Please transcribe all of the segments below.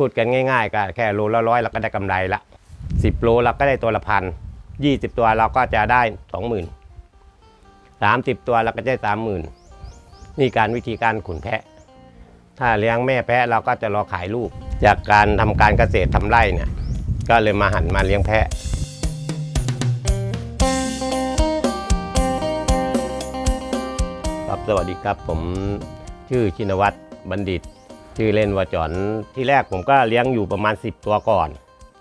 พูดกันง่ายๆก็แค่โลละร้อยเราก็ได้กำไรละสิบโลเราก็ได้ตัวละพันยี่สิบตัวเราก็จะได้สองหมื่นสามสิบตัวเราก็ได้สามหมื่นนี่การวิธีการขุนแพะ ถ้าเลี้ยงแม่แพะเราก็จะรอขายลูก จากการทำการเกษตรทำไร่เนี่ยก็เลยมาหันมาเลี้ยงแพะครับสวัสดีครับผมชื่อชินวัตรบัณฑิต ชื่อเล่นว่าจอนที่แรกผมก็เลี้ยงอยู่ประมาณ 10 ตัวก่อน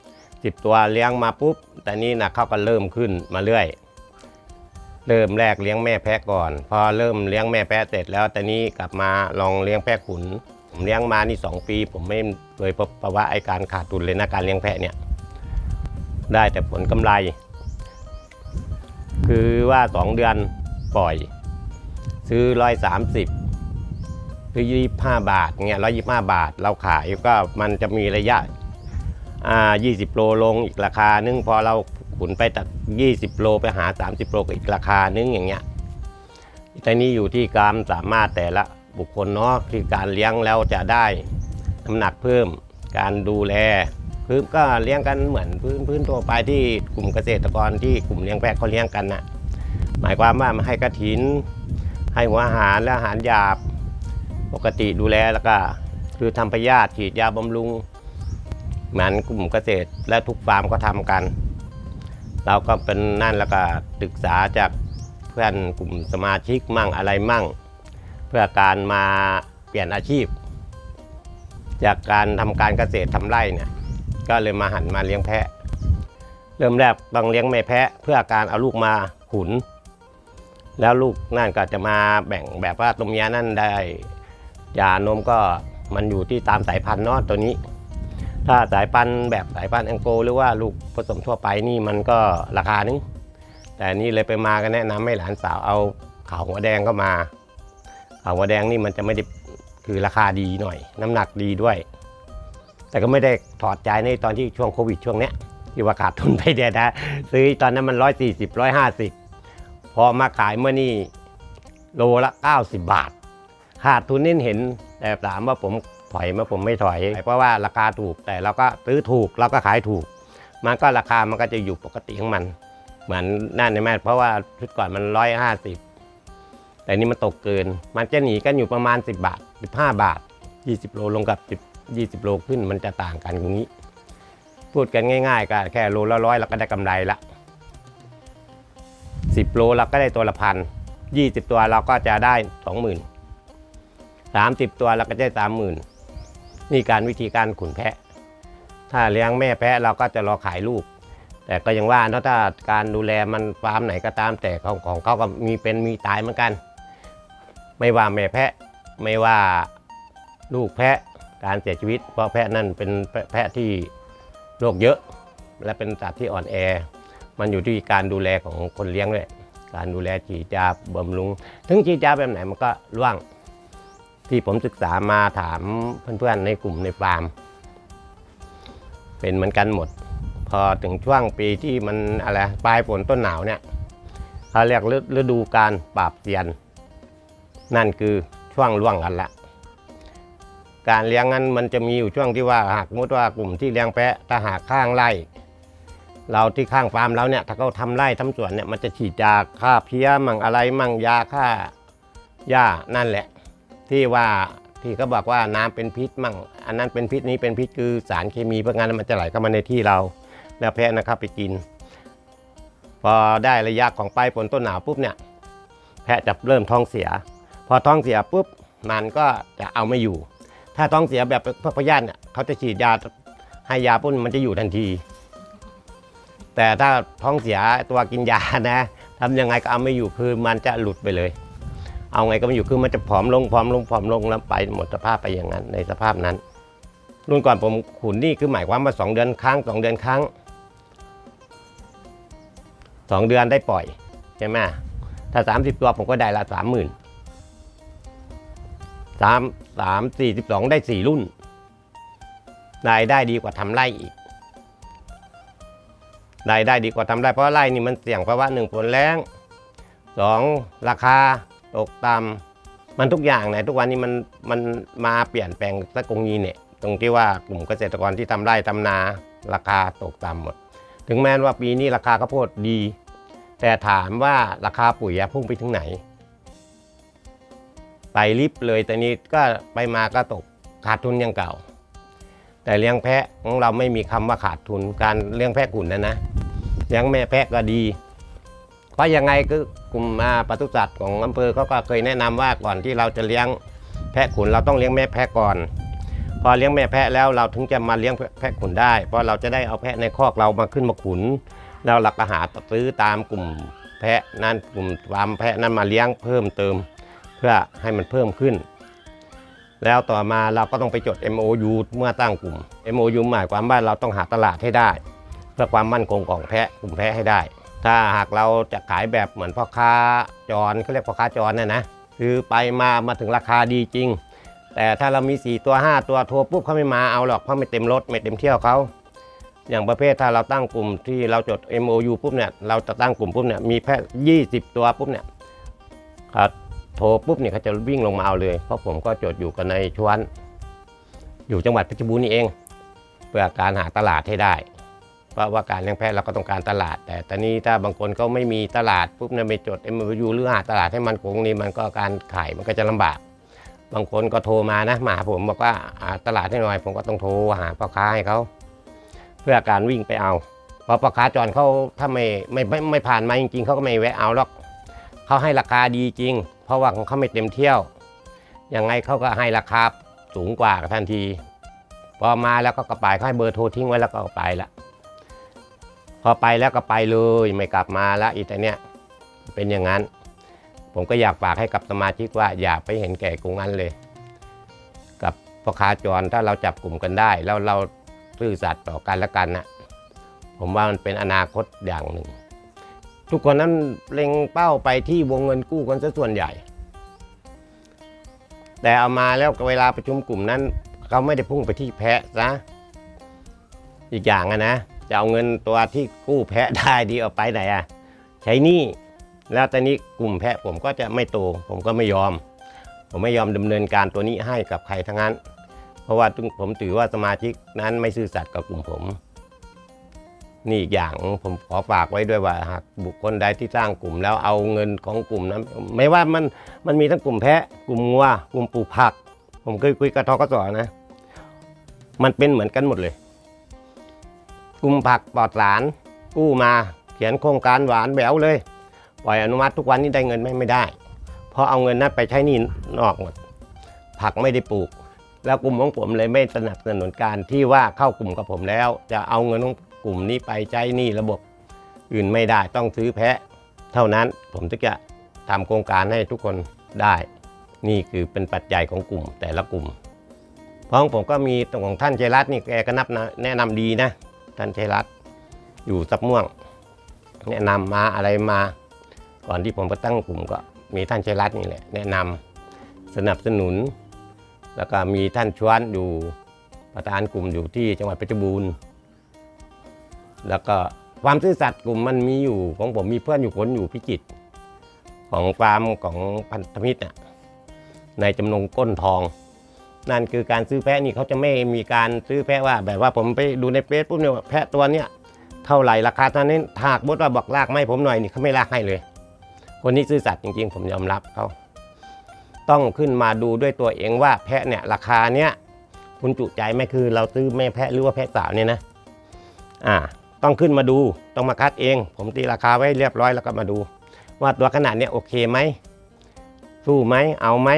10 ตัวเลี้ยงมาปุ๊บแต่นี่นะเขาก็เริ่มขึ้นมาเรื่อย เริ่มแรกเลี้ยงแม่แพะก่อน พอเริ่มเลี้ยงแม่แพะเสร็จแล้วแต่นี้กลับมาลองเลี้ยงแพะขุน ผมเลี้ยงมานี่ 2 ปี ผมไม่เคยพบภาวะไอการขาดทุนเลยนะการเลี้ยงแพะเนี่ยได้แต่ผลกำไร คือว่า 2 เดือนปล่อย ซื้อร้อยสามสิบ ซื้อยี่สิบห้าบาทเงี้ยร้อยยี่ห้าบาท เราขายก็มันจะมีระยะอ่ายี่สิบโลลงอีกราคานึงพอเราขุนไปตักยี่สิบโลไปหาสามสิบโลก็อีกราคานึงอย่างเงี้ยแต่นี้อยู่ที่การสามารถแต่ละบุคคลเนาะที่การเลี้ยงแล้วจะได้น้ำหนักเพิ่มการดูแลพื้นก็เลี้ยงกันเหมือนพื้นพื้นทั่วไปที่กลุ่มเกษตรกรที่กลุ่มเลี้ยงแพะเขาเลี้ยงกันน่ะหมายความว่ามาให้กระถิน ให้หัวอาหารและอาหารหยาบ ปกติดูแลแล้วก็ คือทำพยาธิฉีดยาบำรุงเหมือนกลุ่มเกษตร และทุกฟาร์มก็ทำกัน เราก็เป็นนั่นแล้วก็ศึกษาจากเพื่อนกลุ่มสมาชิกมั่งอะไรมั่ง เพื่อการมาเปลี่ยนอาชีพ จากการทำการเกษตรทำไร่เนี่ยก็เลยมาหันมาเลี้ยงแพะ เริ่มแรกต้องเลี้ยงแม่แพะ เพื่อการเอาลูกมาขุน แล้วลูกนั่นก็จะมาแบ่งแบบว่าตัวเมียนั่นได้ ยานมก็มันอยู่ที่ตามสายพันธุ์เนาะตัวนี้ ถ้าสายพันธุ์แบบสายพันธุ์แองโกลหรือว่าลูกผสมทั่วไปนี่มันก็ราคานึงแต่นี่เลยไปมาก็แนะนำให้หลานสาวเอาขาวหัวแดงก็มาขาวหัวแดงนี่มันจะไม่ได้คือราคาดีหน่อย น้ำหนักดีด้วย แต่ก็ไม่ได้ถอดใจในตอนที่ช่วงโควิดช่วงเนี้ยที่ว่าขาดทุนไปเดียนะซื้อตอนนั้นมันร้อยสี่สิบร้อยห้าสิบพอมาขายเมื่อนี่โลละ90บาท ขาดทุนนี่เห็น แต่ถามว่าผมถอยไหมาผมไม่ถอย เพราะว่าราคาถูกแต่เราก็ซื้อถูกเราก็ขายถูก มันก็ราคามันก็จะอยู่ปกติของมัน เหมือนนั่นใช่ไหมเพราะว่าชุดก่อนมันร้อยห้าสิบแต่นี่มันตกเกิน มันจะหนีกันอยู่ประมาณ 10 บาท 15 บาท 20 โลลงกับ 10 20 โลขึ้นมันจะต่างกันตรงนี้ พูดกันง่ายๆก็แค่โลละร้อยเราก็ได้กำไรละสิบโลเราก็ได้ตัวละพันยี่สิบตัวเราก็จะได้ส องหมื่นสามสิบตัวเราก็ได้สามหมื่นนี่การวิธีการขุนแพะ ถ้าเลี้ยงแม่แพะเราก็จะรอขายลูก แต่ก็ยังว่าเนอะถ้าการดูแลมันฟาร์มไหนก็ตามแต่ของของเขาก็มีเป็นมีตายเหมือนกัน ไม่ว่าแม่แพะไม่ว่าลูกแพะการเสียชีวิต เพราะแพะนั่นเป็นแพะที่โรคเยอะ และเป็นสัตว์ที่อ่อนแอ มันอยู่ที่การดูแลของคนเลี้ยงด้วยการดูแลฉีดยาบำรุง ถึงฉีดยาแบบไหนมันก็ร่วง ที่ผมศึกษามาถามเพื่อนๆในกลุ่มในฟาร์ม เป็นเหมือนกันหมด พอถึงช่วงปีที่มันอะไรปลายฝนต้นหนาวเนี่ยเขาเรียกฤฤดูการปราบเซียน นั่นคือช่วงร่วงกันละการเลี้ยงนั้นมันจะมีอยู่ช่วงที่ว่าหากมมติว่ากลุ่มที่เลี้ยงแพะถ้าหากข้างไร่เราที่ข้างฟาร์มเราเนี่ยถ้าเขาทำไร่ทำสวนเนี่ยมันจะฉีดยาฆ่าเพี้ยมั่งอะไรมั่งยาฆ่าหญ้านั่นแหละ ที่ว่าที่เขาบอกว่าน้ำเป็นพิษมั่ง อันนั้นเป็นพิษนี้เป็นพิษคือสารเคมีเพราะงั้นมันจะไหลเข้ามาในที่เรา แล้วแพะนะครับไปกิน พอได้ระยะของปลายฝนต้นหนาวปุ๊บเนี่ย แพะจะเริ่มท้องเสีย พอท้องเสียปุ๊บมันก็จะเอาไม่อยู่ ถ้าท้องเสียแบบพวกพยาธิเนี่ยเขาจะฉีดยาให้ยาปุ๊บมันจะอยู่ทันที แต่ถ้าท้องเสียตัวกินยานะทำยังไงก็เอาไม่อยู่คือมันจะหลุดไปเลย เอาไงก็ไม่อยู่คือมันจะผอมลงผอมลงผอมลงแล้วไปหมดสภาพไปอย่างนั้นในสภาพนั้น รุ่นก่อนผมขุนนี่คือหมายความว่าสองเดือนครั้งสองเดือนครั้งสองเดือนได้ปล่อยใช่ไหมถ้าสามสิบตัวผมก็ได้ละสามหมื่นสามสามสี่สิบสองได้สี่รุ่นรายได้ดีกว่าทำไร่อีกรายได้ดีกว่าทำได้เพราะไร่นี่มันเสี่ยงภาวะหนึ่งฝนแรงสองราคา ตกต่ำมันทุกอย่างเนี่ยทุกวันนี้มันมันมาเปลี่ยนแปลงตะกงยีเนี่ย ตรงที่ว่ากลุ่มเกษตรกรที่ทำไร่ทำนาราคาตกต่ำหมด ถึงแม้ว่าปีนี้ราคาข้าวโพดดี แต่ถามว่าราคาปุ๋ยอะพุ่งไปถึงไหนไปริบเลยแต่นี้ก็ไปมาก็ตกขาดทุนอย่างเก่า แต่เลี้ยงแพะของเราไม่มีคำว่าขาดทุนการเลี้ยงแพะขุนนะนะเลี้ยงแม่แพะก็ดี เพราะยังไงคือกลุ่มปศุสัตว์ของอำเภอเขาก็เคยแนะนำว่าก่อนที่เราจะเลี้ยงแพะขุนเราต้องเลี้ยงแม่แพะก่อน พอเลี้ยงแม่แพะแล้วเราถึงจะมาเลี้ยงแพะขุนได้ เพราะเราจะได้เอาแพะในคอกเรามาขึ้นมาขุนแล้วเราก็หาซื้อตามกลุ่มแพะนั้นกลุ่มฟาร์มแพะนั้นมาเลี้ยงเพิ่มเติม เพื่อให้มันเพิ่มขึ้น แล้วต่อมาเราก็ต้องไปจด MOU เมื่อตั้งกลุ่ม MOU หมายความว่าเราต้องหาตลาดให้ได้ เพื่อความมั่นคงของแพะกลุ่มแพะให้ได้ ถ้าหากเราจะขายแบบเหมือนพ่อค้าจรเขาเรียกพ่อค้าจรน่ะนะคือไปมามาถึงราคาดีจริง แต่ถ้าเรามี 4 ตัว 5 ตัวโทรปุ๊บเขาไม่มาเอาหรอกเพราะไม่เต็มรถไม่เต็มเที่ยวเขาอย่างประเภทถ้าเราตั้งกลุ่มที่เราจด MOU ปุ๊บเนี่ยเราจะตั้งกลุ่มปุ๊บเนี่ยมีแพะ20ตัวปุ๊บเนี่ยครับโทรปุ๊บเนี่ยเขาจะวิ่งลงมาเอาเลย เพราะผมก็จดอยู่กันในชวน อยู่จังหวัดเพชรบูรณ์นี่เอง เพื่อการหาตลาดให้ได้ เพราะว่าการเลี้ยงแพะเราก็ต้องการตลาด แต่ตอนนี้ถ้าบางคนเขาไม่มีตลาดปุ๊บเนี่ยไปจด MOU หรือหาตลาดให้มันคงนี่มันก็การขายมันก็จะลำบาก บางคนก็โทรมานะมาหาผมบอกว่าตลาดให้หน่อย ผมก็ต้องโทรหาพ่อค้าให้เขาเพื่อการวิ่งไปเอาเพราะพ่อค้าจรเขาถ้าไม่ไม่ไม่ไม่ผ่านมาจริงๆเขาก็ไม่แวะเอาหรอกเขาให้ราคาดีจริง เพราะว่าของเขาไม่เต็มเที่ยวยังไงเขาก็ให้ราคาสูงกว่าทันที พอมาแล้วก็กระไปเขาให้เบอร์โทรทิ้งไว้แล้วก็ไปละ พอไปแล้วก็ไปเลยไม่กลับมาแล้วอีแต่เนี้ยเป็นอย่างนั้น ผมก็อยากฝากให้กับสมาชิกว่าอย่าไปเห็นแก่กรุงนั้นเลย กับพ่อค้าจรถ้าเราจับกลุ่มกันได้ แล้วเราซื่อสัตย์ต่อกันและกันนะผมว่ามันเป็นอนาคตอย่างหนึ่ง ทุกคนนั้นเล็งเป้าไปที่วงเงินกู้กันซะส่วนใหญ่ แต่เอามาแล้วเวลาประชุมกลุ่มนั้นเขาไม่ได้พุ่งไปที่แพะซะอีกอย่างอะนะ จะเอาเงินตัวที่กู้แพะได้ดีเอาไปไหนอะใช้หนี้แล้วตอนนี้กลุ่มแพะผมก็จะไม่โต ผมก็ไม่ยอม ผมไม่ยอมดำเนินการตัวนี้ให้กับใครทั้งนั้น เพราะว่าผมถือว่าสมาชิกนั้นไม่ซื่อสัตย์กับกลุ่มผม นี่อีกอย่างผมขอฝากไว้ด้วยว่าหากบุคคลใดที่สร้างกลุ่ม แล้วเอาเงินของกลุ่มนั้น ไม่ว่ามันมันมีทั้งกลุ่มแพะ กลุ่มงัวกลุ่มปลูกผัก ผมเคยคุยกับทกสนะ มันเป็นเหมือนกันหมดเลย กลุ่มผักปลอดสารกู้มาเขียนโครงการหวานแหววเลย ปล่อยอนุมัติทุกวันนี้ได้เงินไม่ไม่ได้ เพราะเอาเงินนั้นไปใช้นี่นอกหมด ผักไม่ได้ปลูก แล้วกลุ่มของผมเลยไม่สนับสนุนการที่ว่าเข้ากลุ่มกับผมแล้ว จะเอาเงินของกลุ่มนี้ไปใช้นี้ระบบอื่นไม่ได้ต้องซื้อแพะ เท่านั้นผมถึงจะทำโครงการให้ทุกคนได้ นี่คือเป็นปัจจัยของกลุ่มแต่ละกลุ่มเพราะของผมก็มีตรงของท่านชัยรัตน์นี่แกก็นับนะแนะนำดีนะ ท่านชัยรัตน์อยู่ซับม่วง แนะนำมาอะไรมา ก่อนที่ผมจะตั้งกลุ่มก็มีท่านชัยรัตน์นี่แหละแนะนำสนับสนุน แล้วก็มีท่านชวนอยู่ประธานกลุ่มอยู่ที่จังหวัดเพชรบูรณ์แล้วก็ความซื่อสัตย์กลุ่มมันมีอยู่ของผมมีเพื่อนอยู่คนอยู่พิจิตรของฟาร์มของพันธมิตรน่ะในจำนงก้นทอง นั่นคือการซื้อแพะนี่เขาจะไม่มีการซื้อแพะว่า แบบว่าผมไปดูในเฟซปุ๊บเนี่ยแพะตัวเนี้ยเท่าไหร่ราคาเท่านี้ถากบดว่าบอกลากไม่ผมหน่อยนี่เขาไม่ลากให้เลย คนนี้ซื่อสัตย์จริง ๆ ผมยอมรับเขาต้องขึ้นมาดูด้วยตัวเองว่าแพะเนี่ยราคาเนี้ยคุณจุใจไหมคือ เราซื้อแม่แพะหรือว่าแพะสาวเนี่ยนะอ่าต้องขึ้นมาดูต้องมาคัดเอง ผมตีราคาไว้เรียบร้อยแล้วก็มาดู ว่าตัวขนาดเนี้ยโอเคไหมสู้ไหมเอาไหม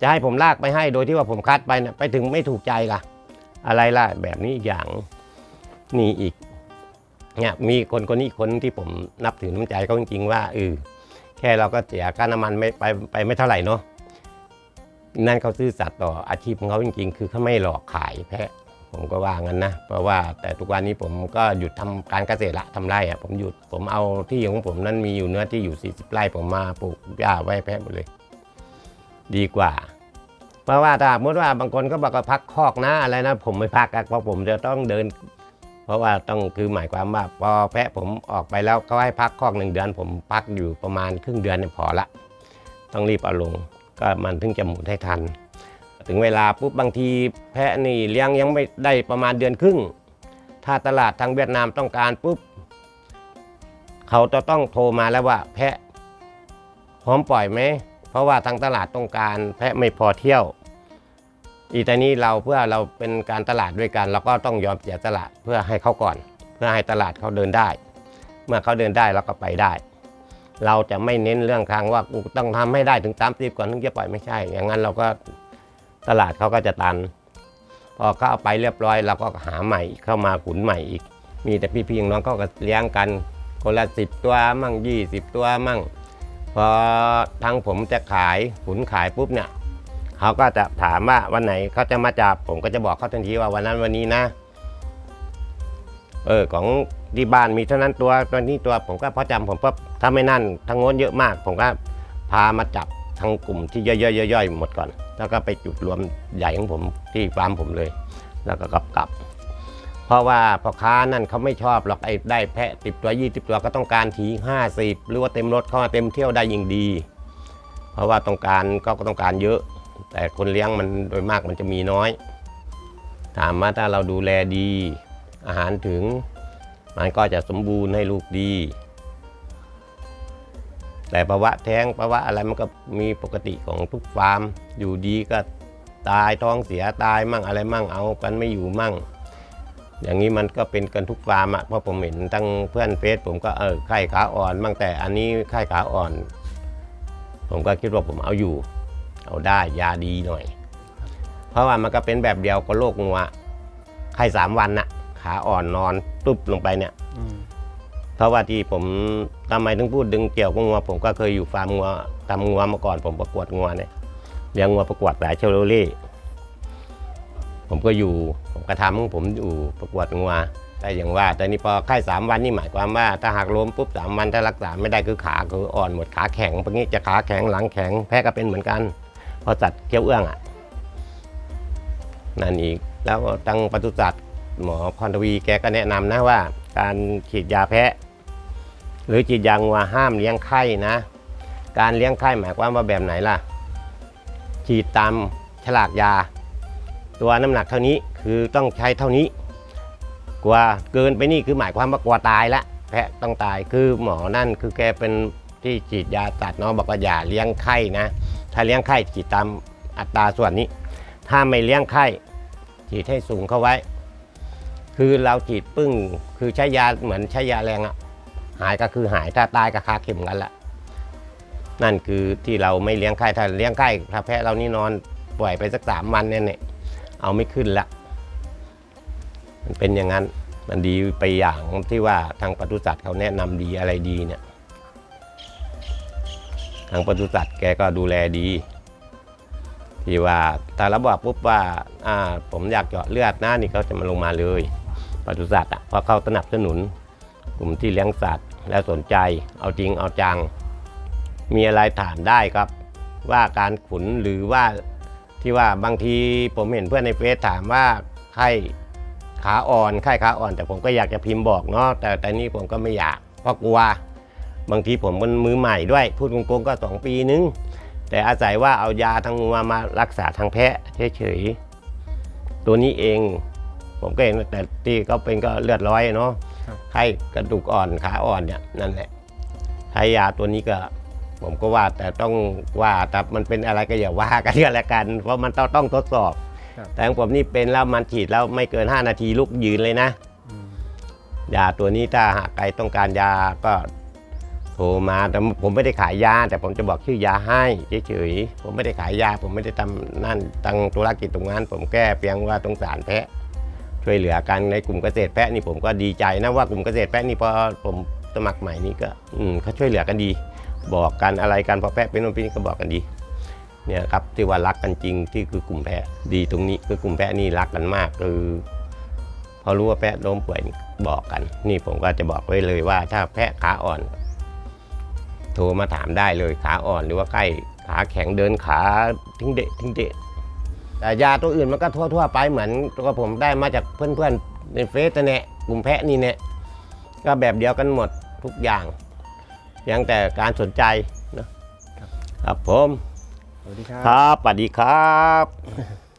จะให้ผมลากไปให้โดยที่ว่าผมคัดไปนะไปถึงไม่ถูกใจล่ะ อะไรล่ะแบบนี้อีกอย่างนี่อีกเนี่ยมีคนคนนี้คนที่ผมนับถือน้ำใจเขาจริงๆว่าเออแค่เราก็เสียค่าน้ำมันไม่ไปไปไม่เท่าไหร่เนาะนั่นเขาซื่อสัตย์ต่ออาชีพของเขาจริง ๆ คือเขาไม่หลอกขายแพะ ผมก็ว่างั้นนะ เพราะว่าแต่ทุกวันนี้ผมก็หยุดทำการเกษตรละทำไร่อะผมหยุดผมเอาที่ของผมนั้นมีอยู่เนื้อที่อยู่ 40 ไร่ผมมาปลูกหญ้าไว้แพะหมดเลย ดีกว่า เพราะว่าถ้าสมมติว่าบางคนก็บอกว่าพักคอกนะอะไรนะ ผมไม่พักเพราะผมจะต้องเดิน เพราะว่าต้องคือหมายความว่าพอแพะผมออกไปแล้วเขาให้พักคอกหนึ่งเดือน ผมพักอยู่ประมาณครึ่งเดือนเนี่ยพอละ ต้องรีบเอาลงก็มันถึงจะหมุนให้ทัน ถึงเวลาปุ๊บบางทีแพะนี่เลี้ยงยังไม่ได้ประมาณเดือนครึ่ง ถ้าตลาดทางเวียดนามต้องการปุ๊บเขาจะต้องโทรมาแล้วว่าแพะพร้อมปล่อยไหม เพราะว่าทางตลาดต้องการแพะไม่พอเที่ยว อีต่นี้เราเพื่อเราเป็นการตลาดด้วยกัน เราก็ต้องยอมเสียตลาดเพื่อให้เขาก่อน เพื่อให้ตลาดเขาเดินได้ เมื่อเขาเดินได้เราก็ไปได้ เราจะไม่เน้นเรื่องทางว่ากูต้องทำให้ได้ถึงตามสิบก่อนถึงจะปล่อยไม่ใช่ อย่างนั้นเราก็ตลาดเขาก็จะตัน พอเขาเอาไปเรียบร้อยเราก็หาใหม่เข้ามาขุนใหม่อีก มีแต่พี่ๆน้องก็เลี้ยงกันคนละสิบตัวมั่งยี่สิบตัวมั่ง พอทางผมจะขายขุนขายปุ๊บเนี่ยเขาก็จะถามว่าวันไหนเขาจะมาจับ ผมก็จะบอกเขาทันทีว่าวันนั้นวันนี้นะ เออของที่บ้านมีเท่านั้นตัวตัวนี้ตัวผมก็พอจำผมก็ถ้าไม่นั่นทั้งโน้นเยอะมาก ผมก็พามาจับทั้งกลุ่มที่ย่อยๆๆๆหมดก่อน แล้วก็ไปจุดรวมใหญ่ของผมที่ฟาร์มผมเลย แล้วก็กลับกลับ เพราะว่าพ่อค้านั่นเขาไม่ชอบหรอกไอ้ได้แพะติบตัวยี่สิบตัวก็ต้องการทีห้าสิบหรือว่าเต็มรถเข้ามาเต็มเที่ยวได้ยิ่งดี เพราะว่าต้องการก็ต้องการเยอะ แต่คนเลี้ยงมันโดยมากมันจะมีน้อย ถามว่าถ้าเราดูแลดี อาหารถึงมันก็จะสมบูรณ์ให้ลูกดี แต่ภาวะแท้งภาวะอะไรมันก็มีปกติของทุกฟาร์ม อยู่ดีก็ตายท้องเสียตายมั่งอะไรมั่งเอากันไม่อยู่มั่ง อย่างนี้มันก็เป็นกันทุกฟาร์มอะเพราะผมเห็นทั้งเพื่อนเฟซผมก็เออไข้ขาอ่อนบ้างแต่อันนี้ไข้ขาอ่อน ผมก็คิดว่าผมเอาอยู่ เอาได้ยาดีหน่อย เพราะว่ามันก็เป็นแบบเดียวกับโรคงัวไข้สามวันน่ะ ขาอ่อนนอนตุ๊บลงไปเนี่ยเพราะว่าที่ผมทำไมถึงพูดดึงเกี่ยวกับงัวผมก็เคยอยู่ฟาร์มงัวทำงัวมาก่อนผมประกวดงัวเนี่ยเลี้ยงงัวประกวดสายเชลโลเล่ ผมก็อยู่ ผมก็ทำของผมอยู่ประกวดงัวแต่อย่างว่าแต่นี่พอไข้สามวันนี่หมายความว่าถ้าหากล้มปุ๊บสามวันถ้ารักษาไม่ได้คือขาคืออ่อนหมดขาแข็งพวกนี้จะขาแข็งหลังแข็งแพ้ก็เป็นเหมือนกัน พอสัตว์เกี้ยวเอื้องอะนั่นอีกแล้วทางปศุสัตว์หมอพรทวีแกก็แนะนำนะว่า การฉีดยาแพะ หรือฉีดยางัวห้ามเลี้ยงไข้นะ การเลี้ยงไข้หมายความว่าแบบไหนล่ะ ฉีดตามฉลากยา ตัวน้ำหนักเท่านี้คือต้องใช้เท่านี้กลัวเกินไปนี่คือหมายความว่ากลัวตายละแพะต้องตายคือหมอนั่นคือแกเป็นที่ฉีดยาตัดเนาะบอกว่าอย่าเลี้ยงไข้นะ ถ้าเลี้ยงไข้ฉีดตามอัตราส่วนนี้ ถ้าไม่เลี้ยงไข้ฉีดให้สูงเข้าไว้ คือเราฉีดปึ้ง คือใช้ยาเหมือนใช้ยาแรงอะหายก็คือหายถ้าตายก็คาเข็มกันละนั่นคือที่เราไม่เลี้ยงไข้ถ้าเลี้ยงไข้ถ้าแพะเรานี่นอนปล่อยไปสักสามวันเนี่ย เอาไม่ขึ้นละ มันเป็นอย่างนั้น มันดีไปอย่างที่ว่าทางปศุสัตว์เขาแนะนำดีอะไรดีเนี่ย ทางปศุสัตว์แกก็ดูแลดี ที่ว่าแต่เราบอกปุ๊บว่าอ่า ผมอยากเจาะเลือดนะนี่เขาจะมาลงมาเลยปศุสัตว์อะเพราะเขาสนับสนุน กลุ่มที่เลี้ยงสัตว์แล้วสนใจ เอาจริงเอาจัง มีอะไรถามได้ครับ ว่าการขุนหรือว่า ที่ว่าบางทีผมเห็นเพื่อนในเฟซถามว่าไข้ขาอ่อนไข้ขาอ่อน แต่ผมก็อยากจะพิมพ์บอกเนาะแต่แต่นี่ผมก็ไม่อยากเพราะกลัว บางทีผมเป็นมือใหม่ด้วย พูดตรงๆก็สองปีนึง แต่อาศัยว่าเอายาทางงัวมารักษาทางแพะเฉยๆตัวนี้เอง ผมก็เห็นแต่ที่เขาเป็นก็เลือดร้อยเนาะครับไข้กระดูกอ่อนขาอ่อนเนี่ยนั่นแหละใช้ยาตัวนี้ก็ ผมก็ว่าแต่ต้องว่าแต่มันเป็นอะไรก็อย่าว่ากันก็แล้วกัน เพราะมันต้องต้องทดสอบ ครับ แต่ของผมนี่เป็นแล้วมันฉีดแล้วไม่เกิน 5 นาทีลุกยืนเลยนะ อืมยาตัวนี้ถ้าหากใครต้องการยาก็โทรมาแต่ผมไม่ได้ขายยา แต่ผมจะบอกชื่อยาให้เฉยๆผมไม่ได้ขายยา ผมไม่ได้ทำนั่นตังธุรกิจตรงนั้น ผมแก้เพียงว่าตรงสารแพะ ช่วยเหลือกันในกลุ่มเกษตรแพะนี่ผมก็ดีใจนะว่ากลุ่มเกษตรแพะนี่พอผมสมัครใหม่นี่ก็อืมเขาช่วยเหลือกันดี บอกกันอะไรกันพอแพะเป็นโนนเป็นนี่ก็บอกกันดีเนี่ยครับที่ว่ารักกันจริงที่คือกลุ่มแพะดีตรงนี้คือกลุ่มแพะนี่รักกันมากคือพอรู้ว่าแพะล้มป่วยบอกกัน นี่ผมก็จะบอกไว้เลยว่า ถ้าแพะขาอ่อน โทรมาถามได้เลยขาอ่อนหรือว่าใกล้ขาแข็งเดินขาทิ้งเดะทิ้งเดะแต่ยาตัวอื่นมันก็ทั่วๆไปเหมือนตัวผมได้มาจากเพื่อนๆในเฟซนั่นะกลุ่มแพะนี่เนี่ยก็แบบเดียวกันหมดทุกอย่าง เพียงแต่การสนใจนะครับครับผม สวัสดีครับ ครับสวัสดีครับ